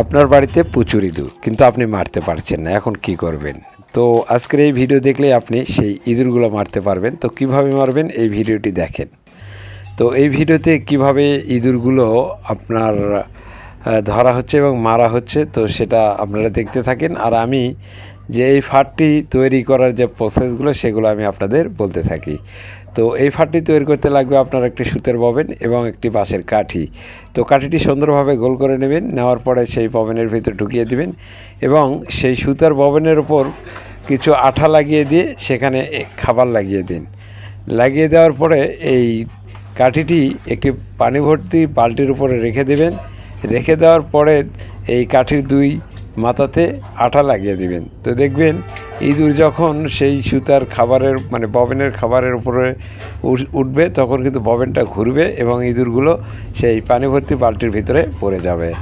আপনার বাড়িতে প্রচুর ইঁদুর, কিন্তু আপনি মারতে পারছেন না। এখন কি করবেন? তো আজকের এই ভিডিও দেখলে আপনি সেই ইঁদুরগুলো মারতে পারবেন। তো কীভাবে মারবেন? এই ভিডিওটি দেখেন। তো এই ভিডিওতে কীভাবে ইঁদুরগুলো আপনার ধরা হচ্ছে এবং মারা হচ্ছে, তো সেটা আপনারা দেখতে থাকেন। আর আমি যে এই ফাটটি তৈরি করার যে প্রসেসগুলো সেগুলো আমি আপনাদের বলতে থাকি। তো এই ফাটটি তৈরি করতে লাগবে আপনার একটি সুতের ববেন এবং একটি বাঁশের কাঠি। তো কাঠিটি সুন্দরভাবে গোল করে নেবেন, নেওয়ার পরে সেই ববেনের ভিতরে ঢুকিয়ে দিবেন এবং সেই সুতার ববেনের ওপর কিছু আঠা লাগিয়ে দিয়ে সেখানে খাবার লাগিয়ে দিন। লাগিয়ে দেওয়ার পরে এই কাঠিটি একটি পানি ভর্তি বালতির উপরে রেখে দেবেন। রেখে দেওয়ার পরে এই কাঠির দুই মাথাতে আঠা লাগিয়ে দিবেন। তো দেখবেন ইঁদুর যখন সেই সুতার খাবারের মানে ববেনের খাবারের উপরে উঠ- উঠবে, তখন কিন্তু ববেনটা ঘুরবে এবং ইঁদুরগুলো সেই পানি ভর্তি বালতির ভিতরে পড়ে যাবে।